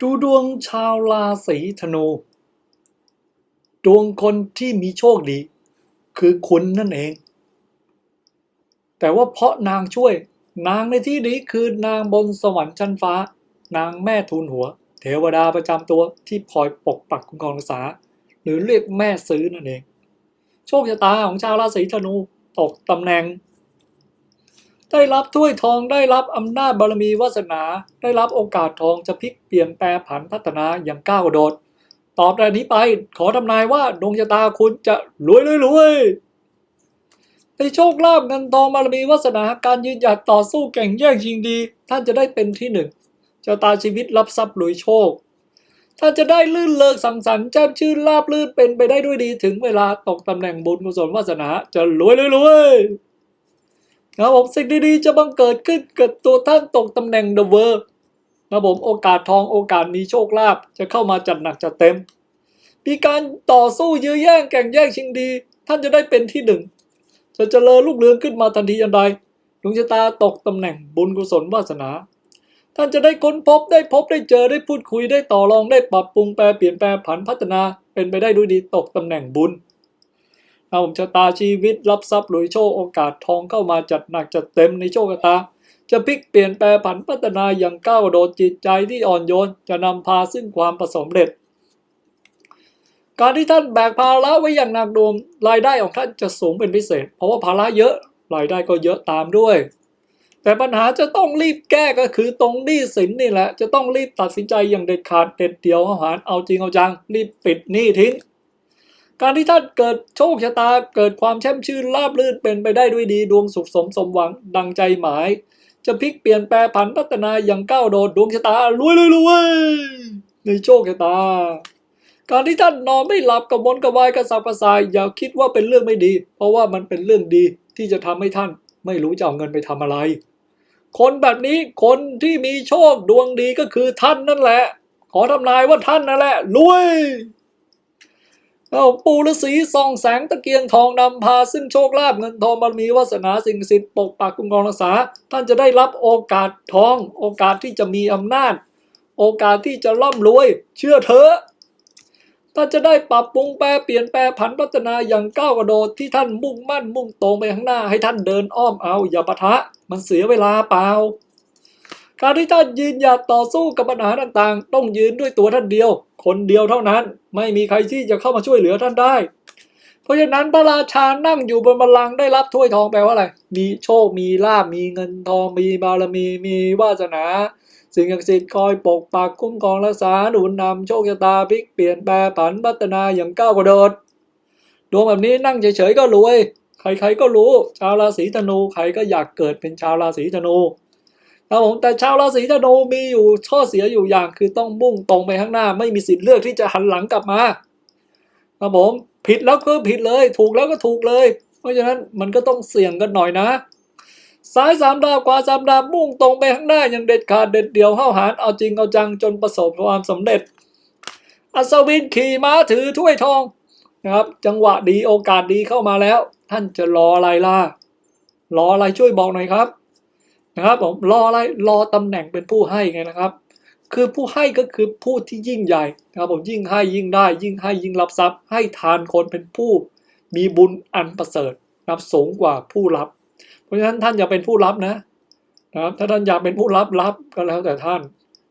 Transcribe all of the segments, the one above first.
ดูดวงชาวราศีธนู ดวงคนที่มีโชคดี คือคุณนั่นเอง แต่ว่าเพราะนางช่วย นางในที่นี้คือนางบนสวรรค์ชั้นฟ้า นางแม่ทูลหัว เทวดาประจำตัวที่คอยปกปักคุ้มครองรักษา หรือเรียกแม่ซื้อนั่นเอง โชคชะตาของชาวราศีธนูตกตำแหน่ง ได้รับถ้วยทองได้รับอำนาจบารมีวาสนา ได้รับโอกาสทองจะพลิกเปลี่ยนแปลผันพัฒนาอย่างก้าวโดด ตอบแต่นี้ไปขอทำนายว่าดวงชะตาคุณจะรวยรวยรวยในโชคลาภเงินทองบารมีวาสนาการยืนหยัดต่อสู้แข่งแย่งชิงดี ท่านจะได้เป็นที่หนึ่งชะตาชีวิตรับทรัพย์รวยโชคท่านจะได้ลื่นเลิกสังสรรค์แจ่มชื่นลาบลื่นเป็นไปได้ด้วยดีถึงเวลาตกตำแหน่งบุญกุศลวาสนาจะรวยรวยรวย ครับผมสิ่งดีๆจะบังเกิดขึ้นเกับตัวท่านตกตำแหน่งเดอะเวอร์นะครับผมโอกาสทองโอกาสมีโชคลาภจะเข้ามาจัดหนักจัดเต็ม มีการต่อสู้ยื้อแย่งแข่งแย่งชิงดี ท่านจะได้เป็นที่หนึ่งจะเจริญลูกเรืองขึ้นมาทันทีอันใดดวงชะตาตกตำแหน่งบุญกุศลวาสนา ท่านจะได้ค้นพบได้พบได้เจอได้พูดคุยได้ต่อรองได้ปรับปรุงแปลเปลี่ยนแปลผันพัฒนาเป็นไปได้ด้วยดีตกตำแหน่งบุญ เอาผมชะตาชีวิตรับทรัพย์หรวยโชคโอกาสทองเข้ามาจัดหนักจัดเต็มในโชคชะตา จะพลิกเปลี่ยนแปลผันพัฒนาอย่างก้าวโดดจิตใจที่อ่อนโยน จะนำพาซึ่งความประสบเร็จ การที่ท่านแบกภาระไว้อย่างหนักหน่วงรายได้ของท่านจะสูงเป็นพิเศษ เพราะว่าภาระเยอะรายได้ก็เยอะตามด้วยแต่ปัญหาจะต้องรีบแก้ก็คือตรงหนี้สินนี่แหละ จะต้องรีบตัดสินใจอย่างเด็ดขาดเด็ดเดี่ยวเอาหารเอาจริงเอาจัง รีบปิดหนี้ทิ้ง การที่ท่านเกิดโชคชะตาเกิดความแช่มชื่นราบรื่นเป็นไปได้ด้วยดีดวงสุขสมสมหวังดังใจหมาย จะพลิกเปลี่ยนแปลผันพัฒนาอย่างก้าวโดดดวงชะตารวยเลยรวยในโชคชะตา การที่ท่านนอนไม่หลับกระวนกระวายกระสับกระส่ายอย่าคิดว่าเป็นเรื่องไม่ดี เพราะว่ามันเป็นเรื่องดีที่จะทำให้ท่านไม่รู้จะเอาเงินไปทำอะไร คนแบบนี้คนที่มีโชคดวงดีก็คือท่านนั่นแหละ ขอทำนายว่าท่านนั่นแหละรวย เอาปูฤาษีส่องแสงตะเกียงทองนำพาซึ่งโชคลาภเงินทองบารมีวาสนาสิ่งศักดิ์สิทธิ์ปกปักคุ้มครองรักษา ท่านจะได้รับโอกาสทอง โอกาสที่จะมีอำนาจ โอกาสที่จะร่ำรวย เชื่อเถอะท่านจะได้ปรับปรุงแปลเปลี่ยนแปลผันพัฒนาอย่างก้าวกระโดดที่ท่านมุ่งมั่นมุ่งตรงไปข้างหน้าให้ท่านเดินอ้อมเอาอย่าปะทะ มันเสียเวลาเปล่า การที่ท่านยืนหยัดต่อสู้กับปัญหาต่างๆ ต้องยืนด้วยตัวท่านเดียว คนเดียวเท่านั้น ไม่มีใครที่จะเข้ามาช่วยเหลือท่านได้ เพราะฉะนั้นพระราชานั่งอยู่บนบัลลังก์ได้รับถ้วยทองแปลว่าอะไร มีโชค มีลาภมีเงินทอง มีบารมี มีวาสนา สิ่งศักดิ์สิทธิ์คอยปกปักคุ้มครองรักษาหนุนนำโชคชะตาพลิกเปลี่ยนแปลผันพัฒนาอย่างก้าวกระโดด ดวงแบบนี้นั่งเฉยๆก็รวย ใครๆก็รู้ ชาวราศีธนู ใครก็อยากเกิดเป็นชาวราศีธนู ครับผมแต่ชาวราศีธนูมีอยู่ข้อเสียอยู่อย่างคือต้องมุ่งตรงไปข้างหน้า ไม่มีสิทธิ์เลือกที่จะหันหลังกลับมาครับผมผิดแล้วก็ผิดเลย ถูกแล้วก็ถูกเลย เพราะฉะนั้นมันก็ต้องเสี่ยงกันหน่อยนะ ซ้ายสามดาวขวาสามดาวมุ่งตรงไปข้างหน้าอย่างเด็ดขาดเด็ดเดี่ยวห้าหาญเอาจริงเอาจังจนประสบความสำเร็จ อัศวินขี่ม้าถือถ้วยทองนะครับ จังหวะดีโอกาสดีเข้ามาแล้ว ท่านจะรออะไรล่ะรออะไรช่วยบอกหน่อยครับ นะครับผมรออะไรรอตำแหน่งเป็นผู้ให้ไงนะครับ คือผู้ให้ก็คือผู้ที่ยิ่งใหญ่นะครับผมยิ่งให้ยิ่งได้ ยิ่งให้ยิ่งรับทรัพย์ ให้ทานคนเป็นผู้ มีบุญอันประเสริฐนับสูงกว่าผู้รับ เพราะฉะนั้นท่านอย่าเป็นผู้รับนะนะครับถ้าท่านอยากเป็นผู้รับรับก็แล้วแต่ท่าน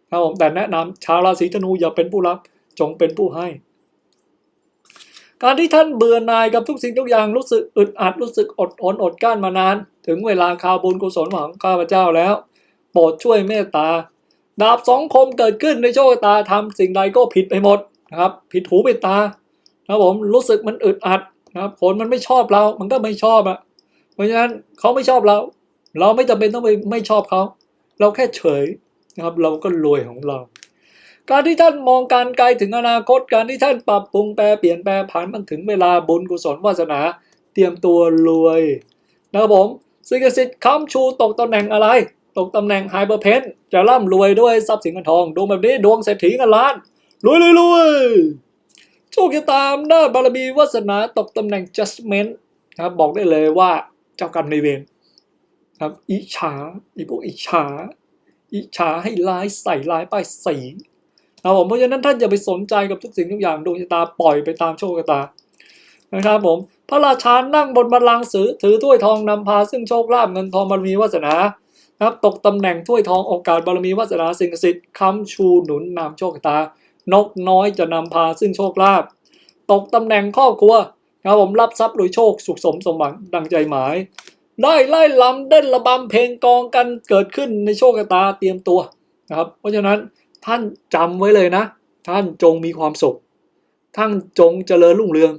นะครับผมแต่แนะนำชาวราศีธนูอย่าเป็นผู้รับจงเป็นผู้ให้ การที่ท่านเบื่อหน่ายกับทุกสิ่งทุกอย่างรู้สึกอึดอัดรู้สึกอดทนอดกั้นมานาน ถึงเวลาข่าวบุญกุศลของข้าพเจ้าแล้ว โปรดช่วยเมตตา ดาบสองคมเกิดขึ้นในโชคตาทำสิ่งใดก็ผิดไปหมดนะครับ ผิดหูผิดตานะผมรู้สึกมันอึดอัดนะครับคนมันไม่ชอบเรา มันก็ไม่ชอบอะ เพราะฉะนั้นเขาไม่ชอบเรา เราไม่จำเป็นต้องไปไม่ชอบเขา เราแค่เฉยนะครับ เราก็รวยของเรา การที่ท่านมองการไกลถึงอนาคต การที่ท่านปรับปรุงแปลเปลี่ยนแปลผันมันถึงเวลาบุญกุศลวาสนา เตรียมตัวรวยนะครับผมสิ่งศักสิทธิ์ค้ำชูตกตำแหน่งอะไร ตกตำแหน่งไฮเปอร์เพนจะร่ำรวยด้วยทรัพย์สินเงินทองดวงแบบนี้ดวงเศรษฐีเงินล้านรวยรวยรวยโชคชะตาอำนาบารมีวาสนาตกตำแหน่ง judgment ครับบอกได้เลยว่าเจ้ากรรมในเวรครับอิจฉาอีพวกอิจฉาอิจฉาให้ร้ายใส่ร้ายป้ายสี ครับผมเพราะฉะนั้นท่านอย่าไปสนใจกับทุกสิ่งทุกอย่างดวงชะตาปล่อยไปตามโชคชะตานะครับผมพระราชานั่งบนบัลลังก์สือถือถ้วยทองนำพา ซึ่งโชคลาภเงินทองบารมีวาสนานะครับตกตำแหน่งถ้วยทองโอกาสบารมีวาสนาสิ่งศักดิ์สิทธิ์ค้ำชูหนุนนำโชคชะตา นกน้อยจะนำพาซึ่งโชคลาภตกตำแหน่งครอบครัวนะครับผมรับทรัพย์โดยโชคสุขสมสมหวังดังใจหมาย ได้ไล่ลำเต้นระบำเพลงกองกันเกิดขึ้นในโชคชะตาเตรียมตัวนะครับ เพราะฉะนั้น ท่านจำไว้เลยนะ ท่านจงมีความสุข ท่านจงเจริญรุ่งเรือง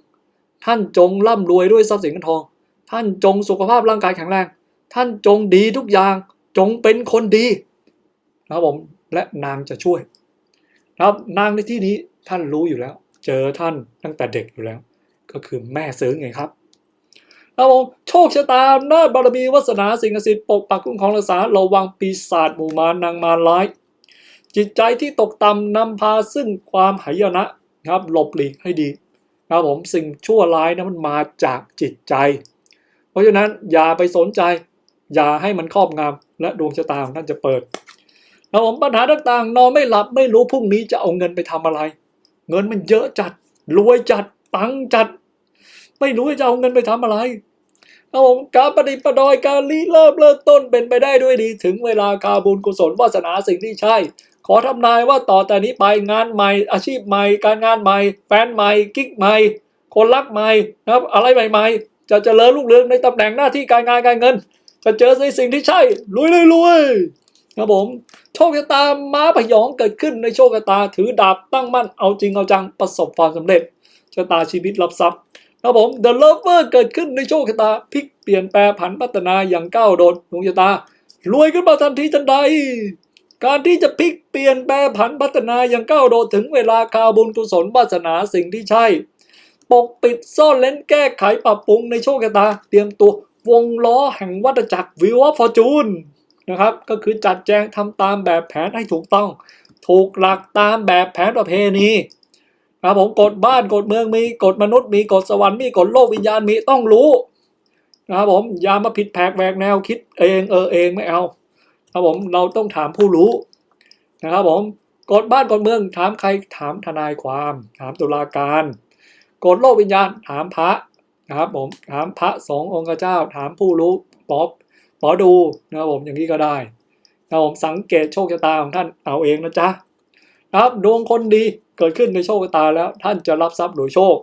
ท่านจงร่ำรวยด้วยทรัพย์สินเงินทอง ท่านจงสุขภาพร่างกายแข็งแรง ท่านจงดีทุกอย่าง จงเป็นคนดีนะครับผม และนางจะช่วยนะครับนางในที่นี้ท่านรู้อยู่แล้ว เจอท่านตั้งแต่เด็กอยู่แล้ว ก็คือแม่ซื้อไงครับครับผมโชคชะตาอำนาบารมีวาสนาสิ่งศักดิ์สิทธิ์ปกปักคุ้มครองรักษาระวังปีศาจหมู่มารนางมารร้าย จิตใจที่ตกต่ำนำพาซึ่งความหายนะครับ หลบหลีกให้ดีครับผมสิ่งชั่วร้ายนะมันมาจากจิตใจ เพราะฉะนั้นอย่าไปสนใจ อย่าให้มันครอบงำและดวงชะตาของท่านจะเปิดครับผมปัญหาต่างๆ นอนไม่หลับไม่รู้พรุ่งนี้จะเอาเงินไปทำอะไร เงินมันเยอะจัด รวยจัดตังจัด ไม่รู้จะเอาเงินไปทำอะไรครับผมการประดิปดอยการรีเริ่มเริ่มต้นเป็นไปได้ด้วยดี ถึงเวลาคาบุญกุศลวาสนาสิ่งที่ใช่ ขอทำนายว่าต่อแต่นี้ไปงานใหม่ อาชีพใหม่ การงานใหม่ แฟนใหม่กิ๊กใหม่ คนรักใหม่นะครับ อะไรใหม่ ๆ จะเจริญรุ่งเรืองในตำแหน่งหน้าที่การงานการเงิน จะเจอในสิ่งที่ใช่รวยเลยรวยครับผมโชคชะตาม้าพยองเกิดขึ้นในโชคชะตาถือดาบตั้งมั่นเอาจริงเอาจังประสบความสำเร็จชะตาชีวิตรับทรัพย์ครับผม The Lover เกิดขึ้นในโชคชะตาพลิกเปลี่ยนแปลผันพัฒนาอย่างก้าวโดดดวงชะตา รวยขึ้นมาทันทีทันใด การที่จะพลิกเปลี่ยนแปลผันพัฒนาอย่างก้าวโดดถึงเวลาคาวบุญกุศลวาสนาสิ่งที่ใช่ ปกปิดซ่อนเล้นแก้ไขปรับปรุงในโชคชะตา เตรียมตัววงล้อแห่งวัฏจักรวิวฟอร์จูนนะครับ ก็คือจัดแจงทำตามแบบแผนให้ถูกต้อง ถูกหลักตามแบบแผนประเพณีครับผมกฎบ้านกฎเมืองมีกฎมนุษย์มีกฎสวรรค์มีกฎโลกวิญญาณมีต้องรู้นะครับผมอย่ามาผิดแผกแหวกแนวคิดเองเออเองไม่เอา ครับผมเราต้องถามผู้รู้นะครับผมกฎบ้านกฎเมืองถามใครถามทนายความ ถามตุลาการกฎโลกวิญญาณถามพระนะครับผมถามพระสงฆ์องค์เจ้า ถามผู้รู้ปอบหมอดูนะครับผมอย่างนี้ก็ได้นะครับผมสังเกตโชคชะตาของท่านเอาเองนะจ๊ะนะครับดวงคนดีเกิดขึ้นในโชคชะตาแล้วท่านจะรับทรัพย์โดยโชค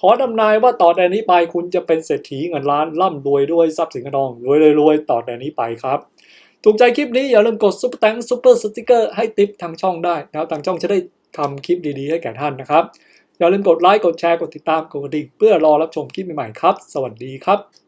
ขอทำนายว่าต่อแต่นี้ไปคุณจะเป็นเศรษฐีเงินล้านร่ำรวยด้วยทรัพย์สินเงินทองรวยรวยต่อแต่นี้ไปครับ ถูกใจคลิปนี้อย่าลืมกดซุปเปอร์แตงซุปเปอร์สติกเกอร์ให้ติปทางช่องได้นะครับทางช่องจะได้ทำคลิปดีๆ ให้แก่ท่านนะครับ อย่าลืมกดไลค์กดแชร์กดติดตามกดกระดิ่งเพื่อรอรับชมคลิปใหม่ๆครับ สวัสดีครับ